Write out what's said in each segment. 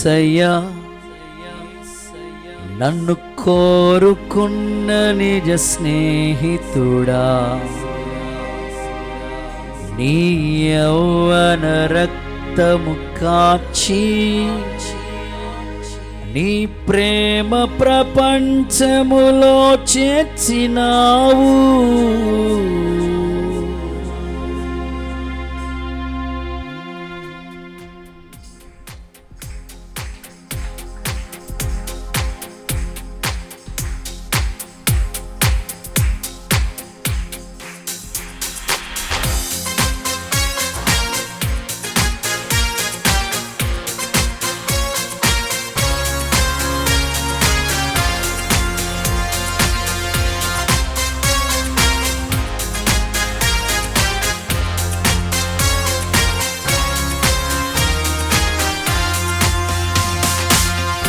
ఏసయ్యా నన్ను కోరుకున్న నిజ స్నేహితుడా. నీ యౌవన రక్తము కాచి నీ ప్రేమ ప్రపంచములో చేర్చినావు.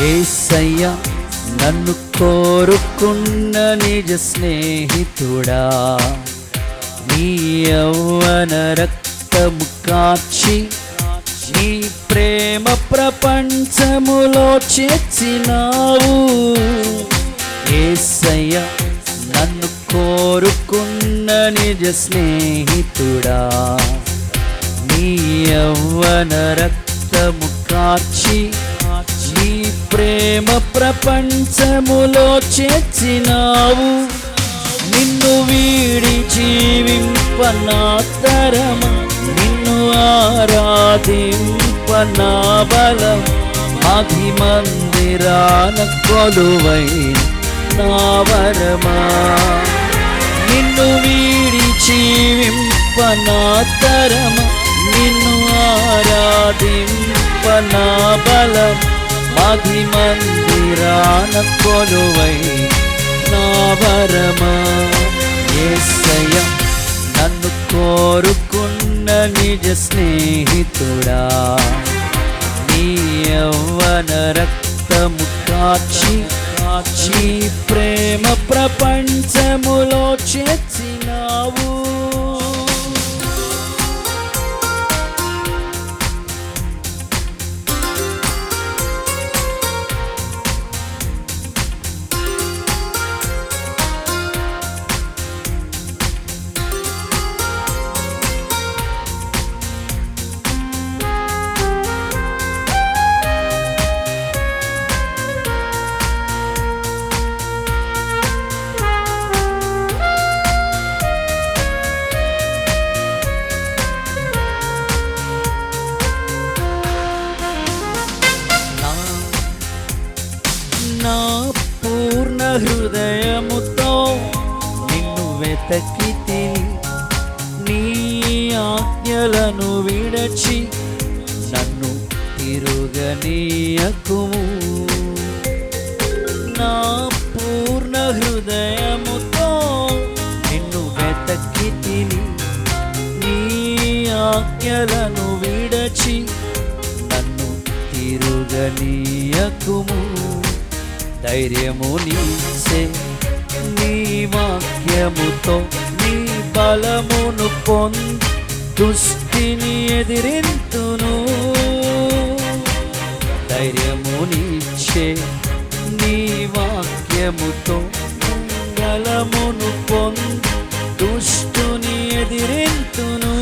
ఏసయ్య నన్ను కోరుకున్న నిజ స్నేహితుడా. నీ యౌవన రక్తము కాచి నీ ప్రేమ ప్రపంచములో చేర్చినావు. ఏసయ్య నన్ను కోరుకున్న నిజ స్నేహితుడా. నీ యౌవన రక్తము కాచి నీ ప్రేమ ప్రపంచములో చేర్చినావు. నిన్ను వీడి జీవింపనాతరమ నిన్ను ఆరాధింపనా బలం అధి మందిరాన కొలువై నా వరమా. నిన్ను వీడి జీవింపనాతరమ నిన్ను ఆరాధింపనా బలం మధి మందిరాన కొలువై నా వరమా? యేసయ్య నన్ను కోరుకున్న నిజ స్నేహితుడా? నీ యవ్వన రక్తము కాచి కాచి ప్రేమ ప్రపంచములో చేర్చినావు. హృదయముతో నిన్ను వెతకి నీ ఆజ్ఞలను విడచి నన్ను తిరుగనీయకుము. నా పూర్ణ హృదయముతో నిన్ను వెతకి నీ ఆజ్ఞలను విడచి నన్ను తిరుగనీయకుము. ధైర్యము నీసే నీ వాక్యముతో నీ బలమును పొంది దుష్టిని ఎదిరింతును. ధైర్యము నీచే నీ వాక్యముతో బలమును పొంది దుష్టుని ఎదిరింతును.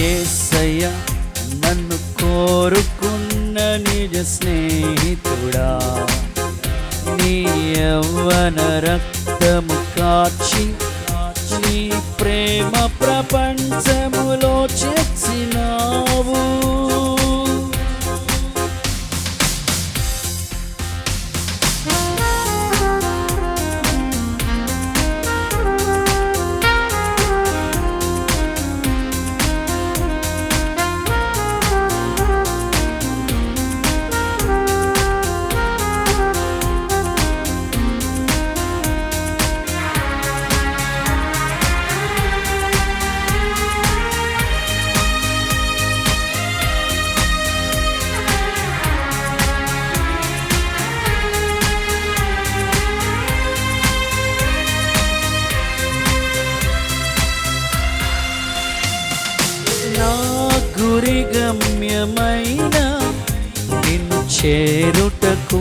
ఏసయ్య నన్ను కోరుకున్న నిజ స్నేహితుడా? నీ యవ్వన రక్తము కాచి నీ ప్రేమ ప్రపంచములోచి చేరుటకు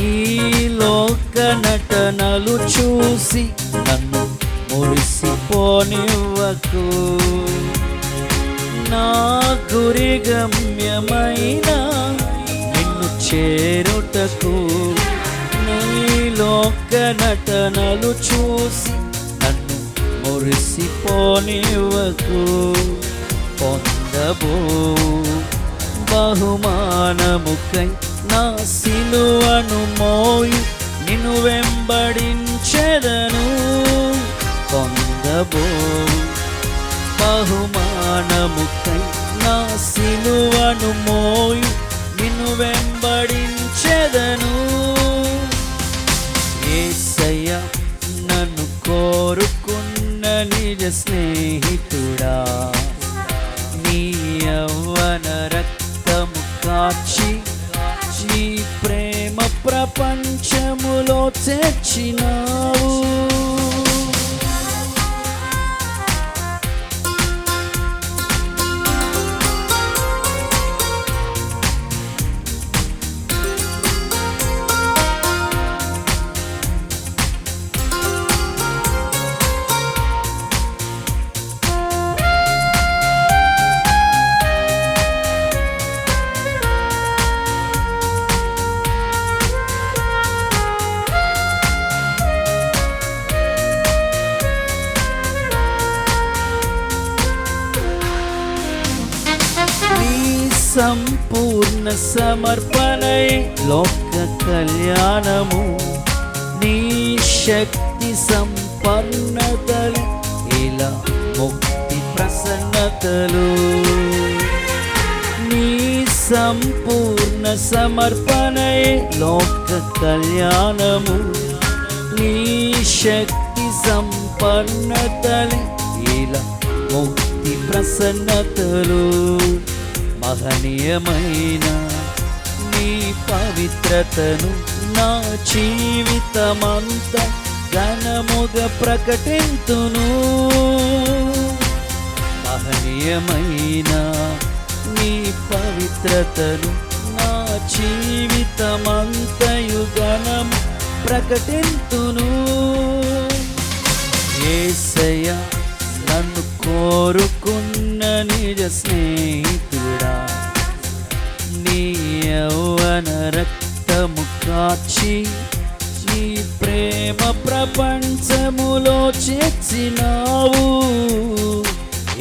ఈ లోక నటనలు చూసి నన్ను మురిసిపోనివ్వకు. నా గురి గమ్యమైన నిన్ను చేరుటకు నీ లోక నటనలు చూసి నన్ను మురిసిపోనివ్వకు. పొందబో బహుమానముకై నా సిలువను మోయి నిన్ను వెంబడించెదను పొందబో. బహుమానముకై నా సిలువను మోయి నిన్ను వెంబడించెదను. ఏసయ్య నన్ను కోరుకున్న నిజ స్నేహితుడా నీ యవ్వన రక్త కాచి నీ ప్రేమ ప్రపంచములో తెచ్చినావు సంపూర్ణ సమర్పణై లోక కళ్యాణము నీ శక్తి సంపన్నతలు ఇలా ముక్తి ప్రసన్నతలు. నీ సంపూర్ణ సమర్పణై లోక కళ్యాణము నీ శక్తి సంపన్నతలు ఇలా ముక్తి ప్రసన్నతలు. సహనీయమైన నీ పవిత్రతను నా జీవితమంతా ఘనముగా ప్రకటింతును. మహనీయమైన నీ పవిత్రతను నా జీవితమంతయు ఘనం ప్రకటింతును. ఏసయ్య నన్ను కోరుకున్న నిజ స్నేహితుడా నీ యౌవన రక్తము కాచి నీ ప్రేమ ప్రపంచములో చేర్చినావు.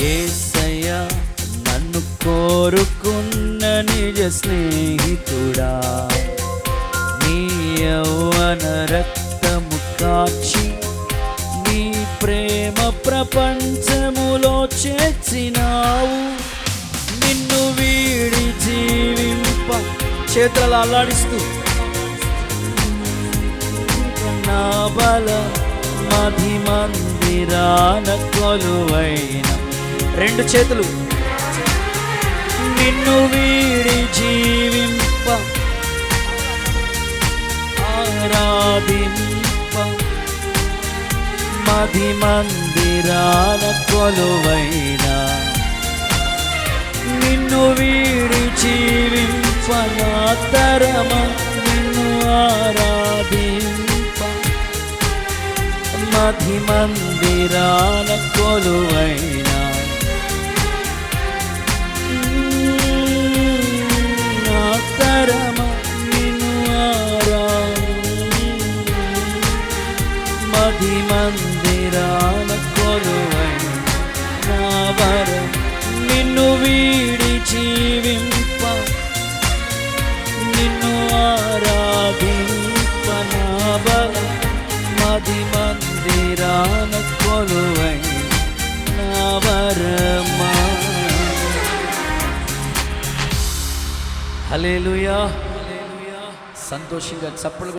ఏసయ్య నన్ను కోరుకున్న నిజ స్నేహితుడా. నీ యౌవన రక్తము కాచి నీ ప్రేమ ప్రపంచములో చేర్చినావు. నిన్ను వీడి జీవింప చేతులు అల్లాడిస్తూ. నా బల మధి మందిరాన కొలువైన రెండు చేతులు. నిన్ను వీడి జీవింప ఆరాధింప మధి మందిరాన కొలువ జీవింప నిన్ను ఆరాధింప. మధి మందిరాన కొలువై మందిరాన కొలువై నా వరమా హల్లెలూయా సంతోషంగా చప్పలు